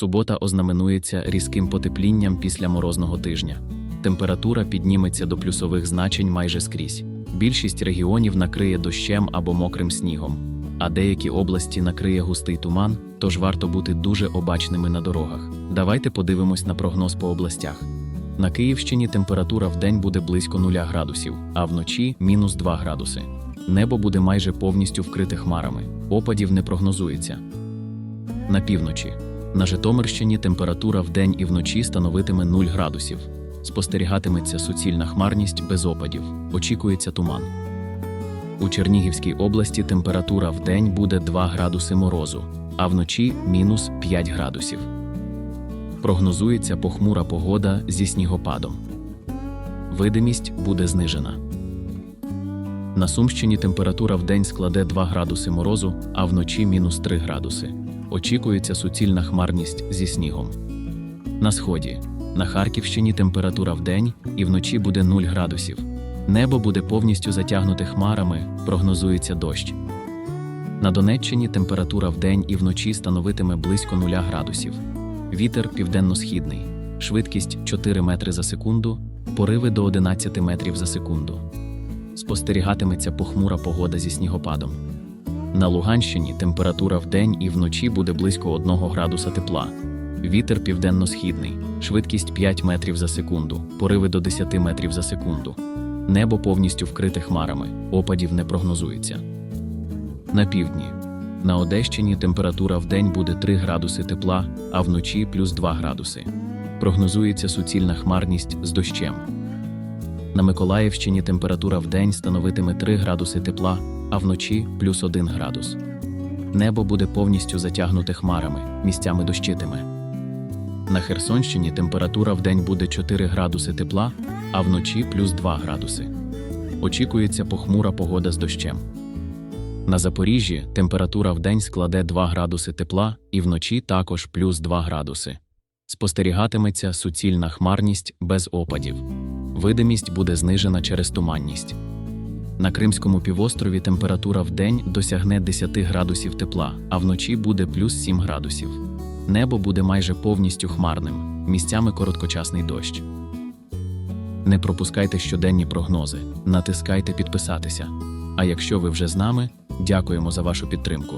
Субота ознаменується різким потеплінням після морозного тижня. Температура підніметься до плюсових значень майже скрізь. Більшість регіонів накриє дощем або мокрим снігом, а деякі області накриє густий туман, тож варто бути дуже обачними на дорогах. Давайте подивимось на прогноз по областях. На Київщині температура в день буде близько 0 градусів, а вночі мінус 2 градуси. Небо буде майже повністю вкрите хмарами, опадів не прогнозується. На півночі. На Житомирщині температура вдень і вночі становитиме 0 градусів. Спостерігатиметься суцільна хмарність без опадів. Очікується туман. У Чернігівській області температура вдень буде 2 градуси морозу, а вночі мінус 5 градусів. Прогнозується похмура погода зі снігопадом. Видимість буде знижена. На Сумщині температура вдень складе 2 градуси морозу, а вночі мінус 3 градуси. Очікується суцільна хмарність зі снігом. На сході. На Харківщині температура вдень і вночі буде 0 градусів. Небо буде повністю затягнуте хмарами, прогнозується дощ. На Донеччині температура вдень і вночі становитиме близько 0 градусів. Вітер південно-східний, швидкість 4 метри за секунду, пориви до 11 метрів за секунду. Спостерігатиметься похмура погода зі снігопадом. На Луганщині температура вдень і вночі буде близько 1 градуса тепла. Вітер південно-східний, швидкість 5 метрів за секунду, пориви до 10 метрів за секунду. Небо повністю вкрите хмарами, опадів не прогнозується. На півдні. На Одещині температура вдень буде 3 градуси тепла, а вночі плюс 2 градуси. Прогнозується суцільна хмарність з дощем. На Миколаївщині температура вдень становитиме 3 градуси тепла, а вночі плюс 1 градус. Небо буде повністю затягнуте хмарами, місцями дощитиме. На Херсонщині температура вдень буде 4 градуси тепла, а вночі плюс 2 градуси. Очікується похмура погода з дощем. На Запоріжжі температура вдень складе 2 градуси тепла і вночі також плюс 2 градуси. Спостерігатиметься суцільна хмарність без опадів. Видимість буде знижена через туманність. На Кримському півострові температура вдень досягне 10 градусів тепла, а вночі буде плюс 7 градусів. Небо буде майже повністю хмарним, місцями короткочасний дощ. Не пропускайте щоденні прогнози, натискайте підписатися. А якщо ви вже з нами, дякуємо за вашу підтримку.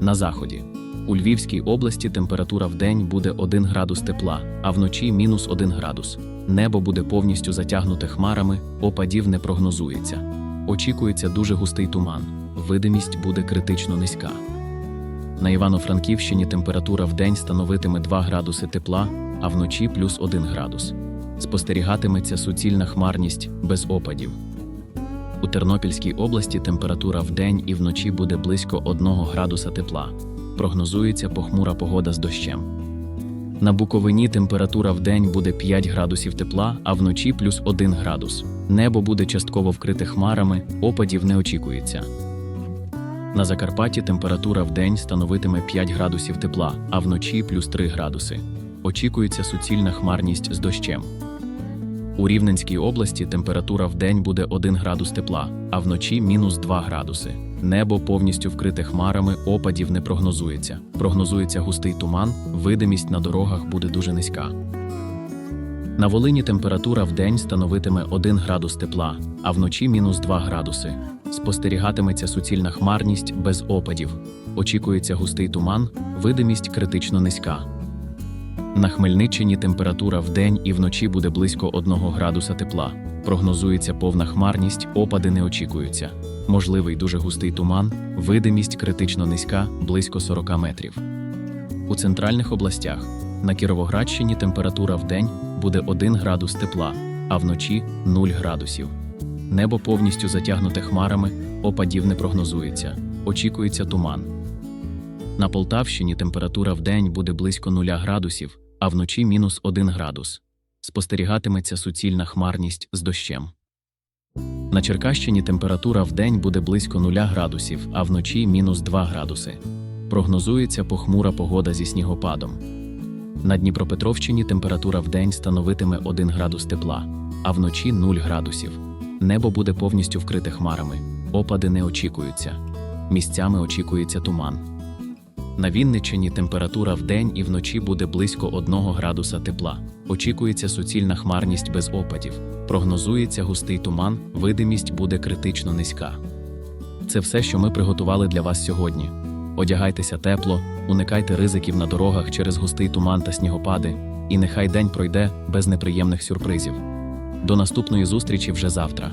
На заході. У Львівській області температура вдень буде 1 градус тепла, а вночі мінус 1 градус. Небо буде повністю затягнуте хмарами, опадів не прогнозується. Очікується дуже густий туман, видимість буде критично низька. На Івано-Франківщині температура вдень становитиме 2 градуси тепла, а вночі плюс 1 градус. Спостерігатиметься суцільна хмарність без опадів. У Тернопільській області температура вдень і вночі буде близько 1 градуса тепла. Прогнозується похмура погода з дощем. На Буковині температура вдень буде 5 градусів тепла, а вночі плюс 1 градус. Небо буде частково вкрите хмарами, опадів не очікується. На Закарпатті температура вдень становитиме 5 градусів тепла, а вночі плюс 3 градуси. Очікується суцільна хмарність з дощем. У Рівненській області температура вдень буде 1 градус тепла, а вночі мінус 2 градуси. Небо повністю вкрите хмарами, опадів не прогнозується. Прогнозується густий туман, видимість на дорогах буде дуже низька. На Волині температура вдень становитиме 1 градус тепла, а вночі мінус 2 градуси. Спостерігатиметься суцільна хмарність без опадів. Очікується густий туман, видимість критично низька. На Хмельниччині температура вдень і вночі буде близько 1 градуса тепла. Прогнозується повна хмарність, опади не очікуються. Можливий дуже густий туман, видимість критично низька, близько 40 метрів. У центральних областях на Кіровоградщині температура вдень буде 1 градус тепла, а вночі 0 градусів. Небо повністю затягнуте хмарами, опадів не прогнозується. Очікується туман. На Полтавщині температура вдень буде близько 0 градусів, а вночі мінус 1 градус. Спостерігатиметься суцільна хмарність з дощем. На Черкащині температура вдень буде близько 0 градусів, а вночі мінус 2 градуси. Прогнозується похмура погода зі снігопадом. На Дніпропетровщині температура вдень становитиме 1 градус тепла, а вночі 0 градусів. Небо буде повністю вкрите хмарами, опади не очікуються. Місцями очікується туман. На Вінниччині температура вдень і вночі буде близько 1 градуса тепла. Очікується суцільна хмарність без опадів. Прогнозується густий туман, видимість буде критично низька. Це все, що ми приготували для вас сьогодні. Одягайтеся тепло, уникайте ризиків на дорогах через густий туман та снігопади, і нехай день пройде без неприємних сюрпризів. До наступної зустрічі вже завтра.